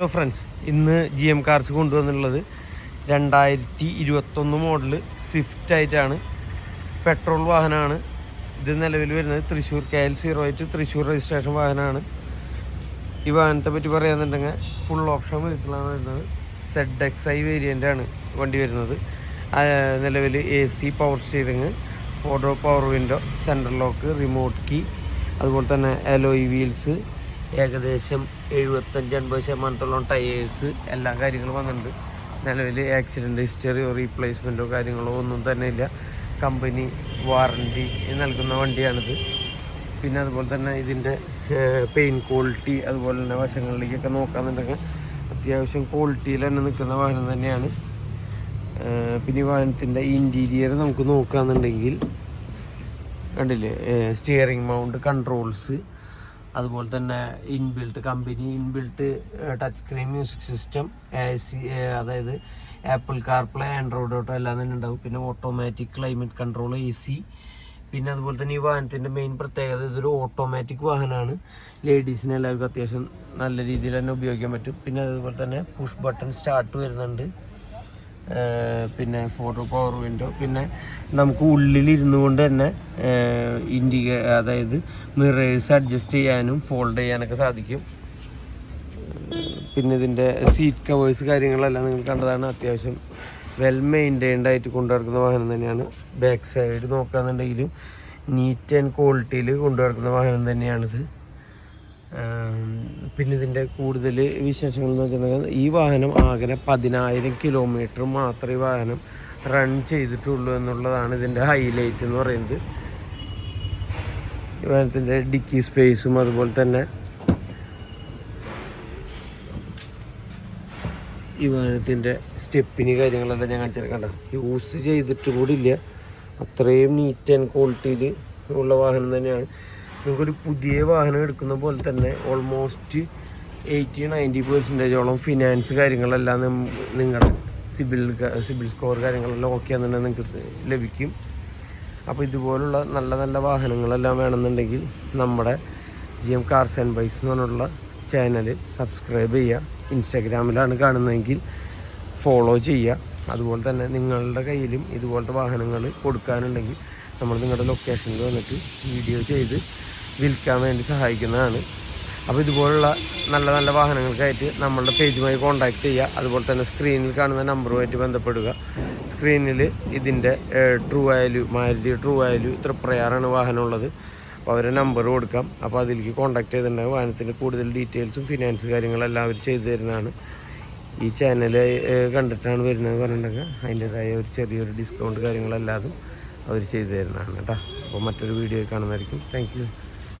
Hello friends ഇന്ന് G M cars കൊണ്ടുവന്നിട്ടുള്ളത് രണ്ടായിരത്തി ഇരുപത്തൊന്ന് മോഡൽ സ്വിഫ്റ്റ് ആയിട്ടാണ്. പെട്രോൾ വാഹനമാണ്. ഇത് നിലവിൽ വരുന്നത് Thrissur K L zero eight Thrissur registration വാഹനമാണ്. ഈ വാഹനത്തെ പറ്റി പറയാന്നുണ്ടെങ്കിൽ ഫുൾ ഓപ്ഷൻ വെഹിക്കിളാണ് വരുന്നത്. സെഡ് എക്സ് ഐ വേരിയന്റ് ആണ് വണ്ടി വരുന്നത്. നിലവിൽ A C power steering photo power window central lock remote key അതുപോലെ തന്നെ അലോയ് വീൽസ് ഏകദേശം എഴുപത്തഞ്ച് എൺപത് ശതമാനത്തോളം ടയേഴ്സ് എല്ലാ കാര്യങ്ങളും വന്നിട്ടുണ്ട്. നിലവിൽ ആക്സിഡന്റ് ഹിസ്റ്ററിയോ റീപ്ലേസ്മെന്റോ കാര്യങ്ങളോ ഒന്നും തന്നെ ഇല്ല. കമ്പനി വാറണ്ടി നൽകുന്ന വണ്ടിയാണിത്. പിന്നെ അതുപോലെ തന്നെ ഇതിന്റെ പെയിൻ ക്വാളിറ്റി അതുപോലെ തന്നെ വശങ്ങളിലേക്കൊക്കെ നോക്കാമെന്നുണ്ടെങ്കിൽ അത്യാവശ്യം ക്വാളിറ്റിയിൽ തന്നെ നിൽക്കുന്ന വാഹനം തന്നെയാണ്. പിന്നെ വാഹനത്തിന്റെ ഇന്റീരിയർ നമുക്ക് നോക്കുകയാണെന്നുണ്ടെങ്കിൽ കണ്ടില്ലേ? സ്റ്റിയറിംഗ് മൗണ്ട് കൺട്രോൾസ് അതുപോലെ തന്നെ inbuilt company inbuilt touch screen music system A C അതായത് ആപ്പിൾ കാർപ്ലേ ആൻഡ്രോയിഡ് ഓട്ടോ എല്ലാം തന്നെ ഉണ്ടാവും. പിന്നെ automatic climate control A C പിന്നെ അതുപോലെ തന്നെ ഈ വാഹനത്തിന്റെ മെയിൻ പ്രത്യേകത ഇതൊരു ഓട്ടോമാറ്റിക് വാഹനമാണ്. ലേഡീസിന് എല്ലാവർക്കും അത്യാവശ്യം നല്ല രീതിയിൽ തന്നെ ഉപയോഗിക്കാൻ പറ്റും. പിന്നെ അതുപോലെ തന്നെ പുഷ് ബട്ടൺ സ്റ്റാർട്ട് വരുന്നുണ്ട്. പിന്നെ ഫോട്ടോ പവർ വിൻഡോ പിന്നെ നമുക്ക് ഉള്ളിലിരുന്നു കൊണ്ട് തന്നെ ഇൻഡിക അതായത് മിറേഴ്സ് അഡ്ജസ്റ്റ് ചെയ്യാനും ഫോൾഡ് ചെയ്യാനൊക്കെ സാധിക്കും. പിന്നെ ഇതിന്റെ സീറ്റ് കവേഴ്സ് കാര്യങ്ങളെല്ലാം നിങ്ങൾ കണ്ടതാണ്. അത്യാവശ്യം വെൽ മെയിന്റൈൻഡ് ആയിട്ട് കൊണ്ടുനടക്കുന്ന വാഹനം തന്നെയാണ്. ബാക്ക് സൈഡ് നോക്കുകയാണെന്നുണ്ടെങ്കിലും നീറ്റ് ആൻഡ് ക്വാളിറ്റിയിൽ കൊണ്ടുനടക്കുന്ന വാഹനം തന്നെയാണിത്. പിന്നെ ഇതിന്റെ കൂടുതൽ വിശേഷങ്ങൾ എന്ന് വെച്ചിട്ടുണ്ടെങ്കിൽ ഈ വാഹനം ആകെ പതിനായിരം കിലോമീറ്റർ മാത്രമേ ഈ വാഹനം റൺ ചെയ്തിട്ടുള്ളൂ എന്നുള്ളതാണ് ഇതിന്റെ ഹൈലൈറ്റ് എന്ന് പറയുന്നത്. ഈ വാഹനത്തിന്റെ ഡിക്കി സ്പേസും അതുപോലെ തന്നെ ഈ വാഹനത്തിന്റെ സ്റ്റെപ്പിന് കാര്യങ്ങളെല്ലാം ഞാൻ കാണിച്ചിരിക്കണ്ട കണ്ട? യൂസ് ചെയ്തിട്ട് കൂടിയില്ല. അത്രയും നീറ്റ് ആൻഡ് ക്വാളിറ്റിയിൽ ഉള്ള വാഹനം തന്നെയാണ്. നിങ്ങൾക്കൊരു പുതിയ വാഹനം എടുക്കുന്ന പോലെ തന്നെ ഓൾമോസ്റ്റ് എയ്റ്റി നയന്റി പെർസെന്റേജോളം ഫിനാൻസ് കാര്യങ്ങളെല്ലാം നിങ്ങളുടെ സിബിൽ സിബിൽ സ്കോർ കാര്യങ്ങളെല്ലാം ഓക്കെ ആണെന്നുണ്ടെങ്കിൽ നിങ്ങൾക്ക് ലഭിക്കും. അപ്പോൾ ഇതുപോലുള്ള നല്ല നല്ല വാഹനങ്ങളെല്ലാം വേണമെന്നുണ്ടെങ്കിൽ നമ്മുടെ G M cars and bikes എന്ന് പറഞ്ഞുള്ള ചാനൽ സബ്സ്ക്രൈബ് ചെയ്യുക ഇൻസ്റ്റാഗ്രാമിലാണ് കാണുന്നതെങ്കിൽ ഫോളോ ചെയ്യുക അതുപോലെ തന്നെ നിങ്ങളുടെ കയ്യിലും ഇതുപോലത്തെ വാഹനങ്ങൾ കൊടുക്കാനുണ്ടെങ്കിൽ നമ്മൾ നിങ്ങളുടെ ലൊക്കേഷനിൽ വന്നിട്ട് വീഡിയോ ചെയ്ത് വിൽക്കാൻ വേണ്ടി സഹായിക്കുന്നതാണ്. അപ്പോൾ ഇതുപോലുള്ള നല്ല നല്ല വാഹനങ്ങൾക്കായിട്ട് നമ്മളുടെ പേജുമായി കോൺടാക്ട് ചെയ്യുക. അതുപോലെ തന്നെ സ്ക്രീനിൽ കാണുന്ന നമ്പറുമായിട്ട് ബന്ധപ്പെടുക. സ്ക്രീനിൽ ഇതിന്റെ true value Maruti true value ഇത്ര പ്രയാറാണ് വാഹനമുള്ളത്. അപ്പോൾ അവരെ നമ്പർ കൊടുക്കാം. അപ്പോൾ അതിലേക്ക് കോൺടാക്ട് ചെയ്തിട്ടുണ്ടെങ്കിൽ വാഹനത്തിന്റെ കൂടുതൽ ഡീറ്റെയിൽസും ഫിനാൻസ് കാര്യങ്ങളെല്ലാം അവർ ചെയ്തു തരുന്നതാണ്. ഈ ചാനൽ കണ്ടിട്ടാണ് വരുന്നത് പറഞ്ഞിട്ടുണ്ടെങ്കിൽ അതിന്റേതായ ഒരു ചെറിയൊരു ഡിസ്കൗണ്ട് കാര്യങ്ങളെല്ലാതും അവർ ചെയ്തു തരുന്നതാണ് കേട്ടോ. അപ്പോൾ മറ്റൊരു വീഡിയോ കാണുന്നതായിരിക്കും. താങ്ക്